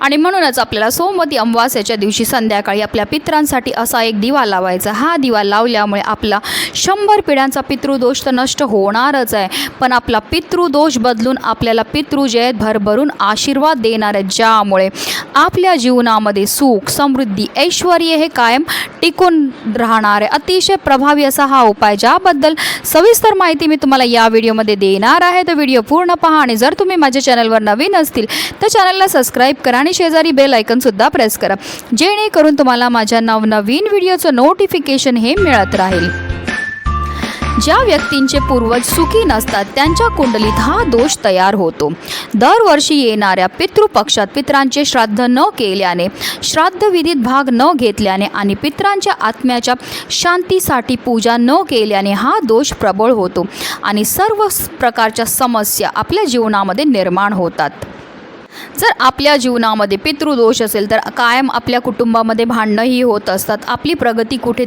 आणि म्हणूनच आपल्याला सोमवती अमावास्याच्या दिवशी संध्याकाळी आपल्या पित्रांसाठी असा एक दिवा लावायचा. हा दिवा लावल्यामुळे आपला शंभर पिढ्यांचा पितृदोष तर नष्ट होणारच आहे. पण आपला पितृदोष बदलून आपल्याला पितृजयत भरभरून आशीर्वाद देणार आहे. ज्यामुळे आपल्या जीवनामध्ये सुख समृद्धी ऐश्वर हे कायम टिकून राहणार आहे. अतिशय प्रभावी असा हा उपाय ज्याबद्दल सविस्तर माहिती मी तुम्हाला या व्हिडिओमध्ये देणार आहे. तर व्हिडिओ पूर्ण पहा आणि जर तुम्ही माझ्या चॅनलवर नवीन असतील तर चॅनलला सबस्क्राईब करा आणि शेजारी बेल ऐकनसुद्धा प्रेस करा. जेणेकरून तुम्हाला माझ्या नवनवीन व्हिडिओचं नोटिफिकेशन हे मिळत राहील. ज्या व्यक्तींचे पूर्वज सुखी नसतात त्यांच्या कुंडलीत हा दोष तयार होतो. दरवर्षी येणाऱ्या पितृपक्षात पित्रांचे श्राद्ध न केल्याने श्राद्धविधीत भाग न घेतल्याने आणि पित्रांच्या आत्म्याच्या शांतीसाठी पूजा न केल्याने हा दोष प्रबळ होतो आणि सर्व प्रकारच्या समस्या आपल्या जीवनामध्ये निर्माण होतात. जर आपल्या जीवनामध्ये पितृदोष असेल तर कायम आपल्या कुटुंबामध्ये भांडणंही होत असतात. आपली प्रगती कुठे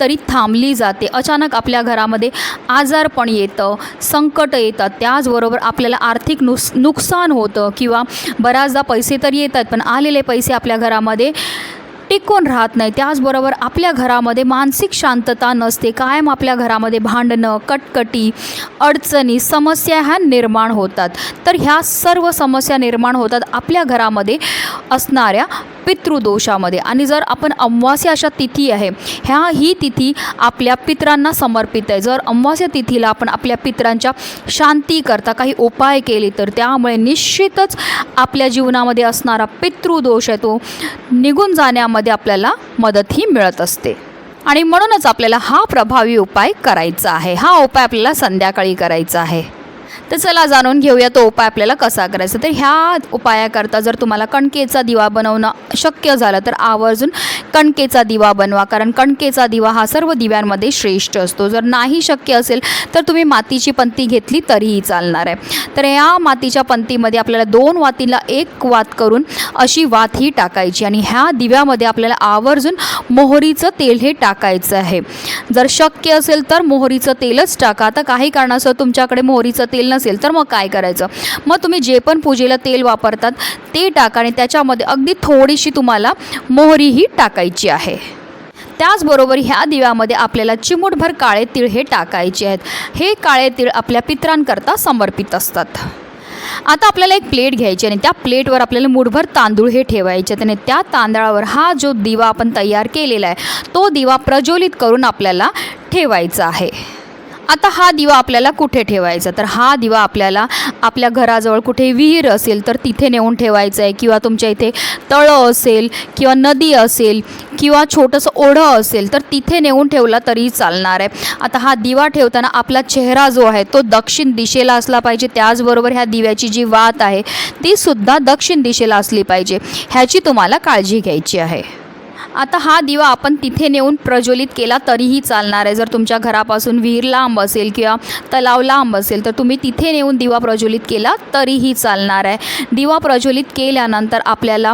तरी थांबली जाते. अचानक आपल्या घरामध्ये आजारपण येतं संकट येतात. त्याचबरोबर आपल्याला आर्थिक नुस नुकसान होतं किंवा बऱ्याचदा पैसे तर येतात पण आलेले पैसे आपल्या घरामध्ये टिकून राहत नाही. त्याचबरोबर आपल्या घरामध्ये मानसिक शांतता नसते. कायम आपल्या घरामध्ये भांडणं कटकटी अडचणी समस्या ह्या निर्माण होतात. तर ह्या सर्व समस्या निर्माण होतात आपल्या घरामध्ये असणाऱ्या पितृदोषामध्ये. आणि जर आपण अमावास्या अशा तिथी आहे ह्या ही तिथी आपल्या पित्रांना समर्पित आहे. जर अमावास्या तिथीला आपण आपल्या पित्रांच्या शांतीकरता काही उपाय केले तर त्यामुळे निश्चितच आपल्या जीवनामध्ये असणारा पितृदोष आहे तो निघून जाण्यामध्ये आपल्याला मदतही मिळत असते. आणि म्हणूनच आपल्याला हा प्रभावी उपाय करायचा आहे. हा उपाय आपल्याला संध्याकाळी करायचा आहे. तर चला जाणून घेऊया तो उपाय आपल्याला कसा करायचा. तर ह्या उपायाकरता जर तुम्हाला कणकेचा दिवा बनवणं शक्य झालं तर आवर्जून कणकेचा दिवा बनवा. कारण कणकेचा दिवा हा सर्व दिव्यांमध्ये श्रेष्ठ असतो. जर नाही शक्य असेल तर तुम्ही मातीची पंती घेतली तरीही चालणार आहे. तर या मातीच्या पंतीमध्ये आपल्याला दोन वातीला एक वात करून अशी वात ही टाकायची आणि ह्या दिव्यामध्ये आपल्याला आवर्जून मोहरीचं तेल हे टाकायचं आहे. जर शक्य असेल तर मोहरीचं तेलच टाका. आता काही कारणास्तव तुमच्याकडे मोहरीचं तेल नसेल तर मग काय करायचं? मग तुम्ही जे पण पूजेला तेल वापरतात ते टाका आणि त्याच्यामध्ये अगदी थोडीशी तुम्हाला मोहरी ही टाकायची आहे. त्याचबरोबर ह्या दिव्यामध्ये आपल्याला चिमूटभर काळे तिळ हे टाकायचे आहेत. हे काळे तिळ आपल्या पित्रांकरता समर्पित असतात. आता आपल्याला एक प्लेट घ्यायची आणि त्या प्लेटवर आपल्याला मुठभर तांदूळ हे ठेवायचे आणि त्या तांदळावर हा जो दिवा आपण तयार केलेला आहे तो दिवा प्रज्वलित करून आपल्याला ठेवायचा आहे. आता हा दिवा आपल्याला कुठे ठेवायचा? तर हा दिवा आपल्याला आपल्या घराजवळ कुठे विहीर असेल तर तिथे नेऊन ठेवायचं आहे. किंवा तुमच्या इथे तळं असेल किंवा नदी असेल किंवा छोटंसं ओढं असेल तर तिथे नेऊन ठेवला तरी चालणार आहे. आता हा दिवा ठेवताना आपला चेहरा जो आहे तो दक्षिण दिशेला असला पाहिजे. त्याचबरोबर ह्या दिव्याची जी वात आहे ती सुद्धा दक्षिण दिशेला असली पाहिजे. ह्याची तुम्हाला काळजी घ्यायची आहे. आता हा दिवा आपण तिथे नेऊन प्रज्वलित केला तरीही चालणार आहे. जर तुमच्या घरापासून विहीर लांब असेल किंवा तलाव लांब असेल तर तुम्ही तिथे नेऊन दिवा प्रज्वलित केला तरीही चालणार आहे. दिवा प्रज्वलित केल्यानंतर आपल्याला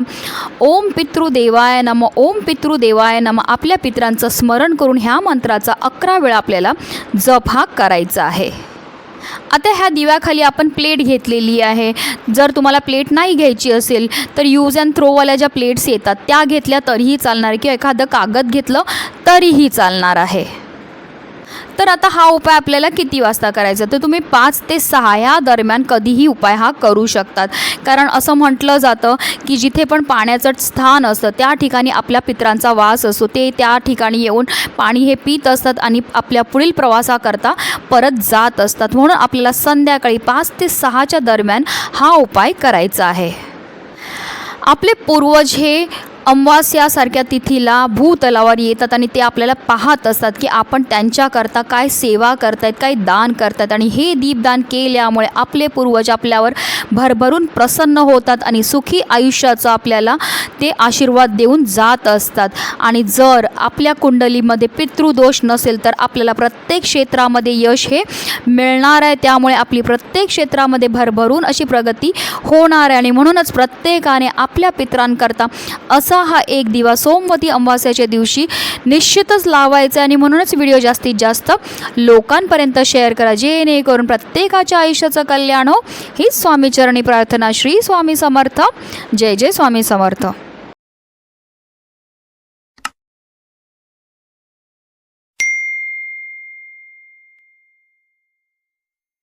ओम पितृदेवाय नम ओम पितृदेवाय नम आपल्या पित्रांचं स्मरण करून ह्या मंत्राचा अकरा वेळा आपल्याला जप हा करायचा आहे. आता ह्या दिव्याखाली आपण प्लेट घेतलेली आहे. जर तुम्हाला प्लेट नाही घ्यायची असेल तर यूज अँड थ्रोवाल्या ज्या प्लेट्स येतात त्या घेतल्या तरीही चालणार. किंवा एखादं कागद घेतलं तरीही चालणार आहे. तर आता हा उपाय आपल्याला किती वाजता करायचा? तर तुम्ही पाच ते सहा ह्या दरम्यान कधीही उपाय हा करू शकतात. कारण असं म्हटलं जातं की जिथे पण पाण्याचं स्थान असतं त्या ठिकाणी आपल्या पित्रांचा वास असतो. ते त्या ठिकाणी येऊन पाणी हे पित असतात आणि आपल्या पुढील प्रवासाकरता परत जात असतात. म्हणून आपल्याला संध्याकाळी पाच ते सहाच्या दरम्यान हा उपाय करायचा आहे. आपले पूर्वज हे अमावास्यासारख्या तिथीला भूतलावर येतात आणि ते आपल्याला पाहत असतात की आपण त्यांच्याकरता काय सेवा करतायत काय दान करतायत. आणि हे दीपदान केल्यामुळे आपले पूर्वज आपल्यावर भरभरून प्रसन्न होतात आणि सुखी आयुष्याचा आपल्याला ते आशीर्वाद देऊन जात असतात. आणि जर आपल्या कुंडलीमध्ये पितृदोष नसेल तर आपल्याला प्रत्येक क्षेत्रामध्ये यश हे मिळणार आहे. त्यामुळे आपली प्रत्येक क्षेत्रामध्ये भरभरून अशी प्रगती होणार आहे. आणि म्हणूनच प्रत्येकाने आपल्या पित्रांकरता असा हा एक दिवा सोमवती अमावास्याच्या दिवशी निश्चितच लावायचा आहे. आणि म्हणूनच व्हिडिओ जास्तीत जास्त लोकांपर्यंत शेअर करा. जेणेकरून प्रत्येकाच्या आयुष्याचं कल्याण हो. ही स्वामीचरणी प्रार्थना. श्री स्वामी समर्थ. जय जय स्वामी समर्थ.